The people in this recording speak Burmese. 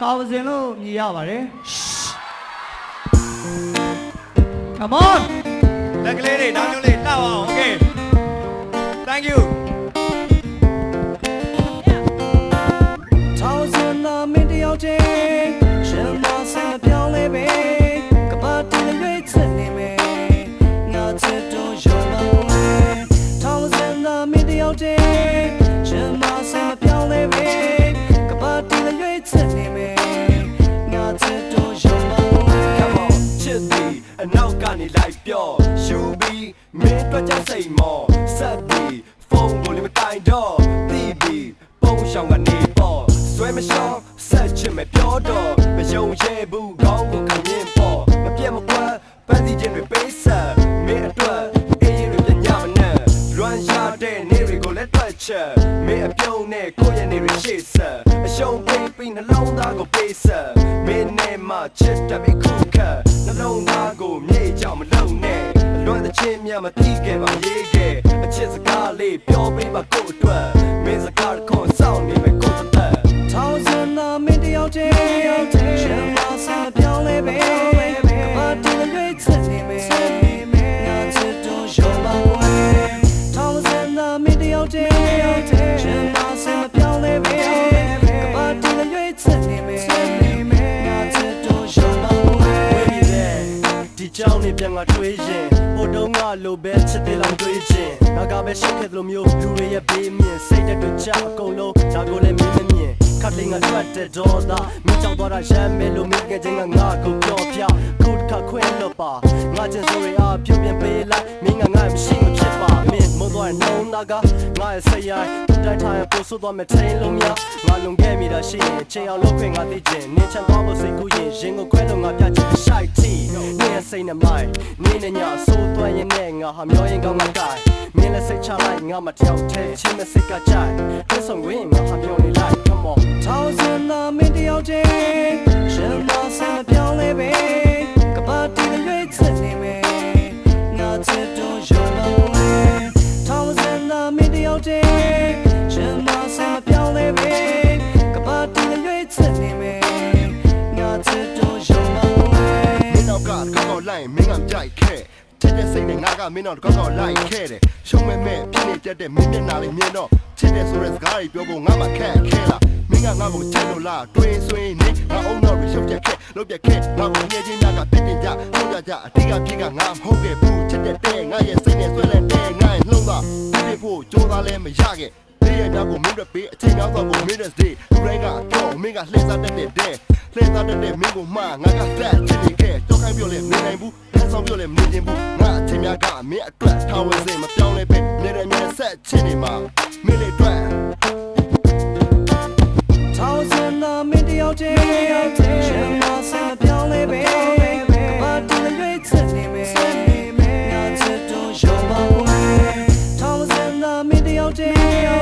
ထာဝစဉ်လို့မြည်ရပါတယ် Come on လက်ကလေးတွေတောင်းကျုံးလေးလှအောင် okay thank you အနောက်ကနေလိုက်ပြောရှူပြီးမင်းတွေ့ကြစိတ်မောဆက်ပြီးဖုန်းကိုလည်းမတိုင်တော့ပြီးပြီးပုံရှောင်ကနေပေါ့ဆွဲမရှောင်ဆက်ချင်မပြောတော့မယုံရဲဘူးကောင်းကိုခမြင်ပေါ့မပြတ်မကွက်ပန်းစီခြင်းတွေပေးဆက်မင်းအတွက်အေးရင်တွေပြန်ညမနဲ့လွမ်းရတဲ့နေတွေကိုလည်းတွေ့ချက်မင်းအပြုံး နဲ့ကိုယ့်ရဲ့နေတွေရှေ့ဆက်အရှုံးပေးပြီးနှလုံးသားကိုပေးဆက်မင်းနဲ့မှချစ်တယ်ပြီးခုခတ်နှလုံးသားကိုမြေကြောင်မလုံနဲ့အလွန်တဲ့ချင်းမြတ်မသိခဲ့ပါရေးခဲ့အချစ်စကားလေးပြောပေးပါကိုယ့်အတွက်မင်းစကားတစ်ခွန်းစောင့်နေမယ်ကိုယ့်သက်ထောင်စင်သာမင်းတယောက်တည်းရှင်မဆင်မပြောင်းလဲပဲကဘာတီရွေးချစ်နေမယ်ငါချစ်တော့ရောမဝင်ထောင်စင်သာမင်းတယောက်တည်း ဒီကြောင်းနေပြန်ငါတွေးရင်ဟိုတုန်းကလိုပဲချစ်တယ်လောင်တွေးခြင်းငါကပဲရှက်ခဲ့သလိုမျိုးလူတွေရဲ့ဘေးမြင်စိတ်တက်တွေချအကုန်လုံးဒါကိုလည်းမင်းမမြင်ခတ်လေးငါထွက်တဲ့ဒေါ်သာမင်းကြောင့်သွားတာရမ်းမယ်လို့မင်းငယ်ချင်းကငါကိုပြောပြခုတစ်ခါခွင့်လို့ပါငါချင်းဆိုရအပြုံးပြန်ပေးလိုက်မင်းကငါမရှိမဖြစ်ပါမင်းမ တော်နှုံးတာကငါရဲ့စိတ်ရိုင်းတိုင်းထိုင်ပို့ဆိုသွားမယ်ထိန်လုံးများငါလုံခဲ့မိတာရှိရင်ချိန်အောင်လုပ်ခွင့်ငါသိချင်နင်းချမ်းသွားဖို့စိတ်ကူးရင်ရင်ကိုခွဲလို့ငါပြချင်ရှိုက်တီနင်းရဲ့စိတ်နဲ့မိုင်းနင်းနဲ့ညဆိုးသွမ်းရင်နဲ့ငါဟာမျောရင်ကောင်းငါကိုင်မင်းလည်းစိတ်ချလိုက်ငါမတယောက်ထဲချင်းမစိတ်ကကြိုက်သစ္ဆောင်ဝင်ငါဟာမျောနေလိုက် come on က်လိုက်မင်းကကြိုက်ခဲ့ချစ်တဲ့စိတ်နဲ့ငါကမင်းနောက်ကောက်ကောက်လိုက်ခဲ့တယ်ရှုံးမဲ့မဲ့ဖြစ်နေတတ်တဲ့မင်းမျက်နှာလေးမြင်တော့ချစ်တဲ့ဆိုတဲ့စကားတွေပြောဖို့ငါမှခက်ခဲလားမင်းကငါ့ကိုချစ်လို့လားတွင်ဆွေးနေငါအုံနောက်ရရှုပ်ချက်ခဲ့လုပ်ပြခဲ့ငါကိုငယ်ချင်းများကပြစ်တင်ကြဟုတ်ကြကြအတိကပြေကငါမဟုတ်ခဲ့ဘူးချစ်တဲ့တဲ့ငါရဲ့စိတ်နဲ့ဆွဲလန်းတဲ့ငါရဲ့နှလုံးသားပြစ်ဖို့ကြိုးစားလဲမရခဲ့ဒီရဲ့များကိုမင်းတို့ပေးအချိန်များစွာကိုမင်းတို့စီလူတိုင်းကတော့မင်းကလှည့်စားတတ်တဲ့တဲ့လှည့်စားတတ်တဲ့မင်းကိုမှငါကသက်ချစ်နေခဲ့ မင်းလေးအတွက်ထောင်စံနာမင်းတယောက်တည်းရှင်မဆာပြောင်းလဲပဲဘာတူရွေးချက်နေမယ်ငါချက်တော့ရောပါဘူးထောင်စံနာမင်းတယောက်တည်း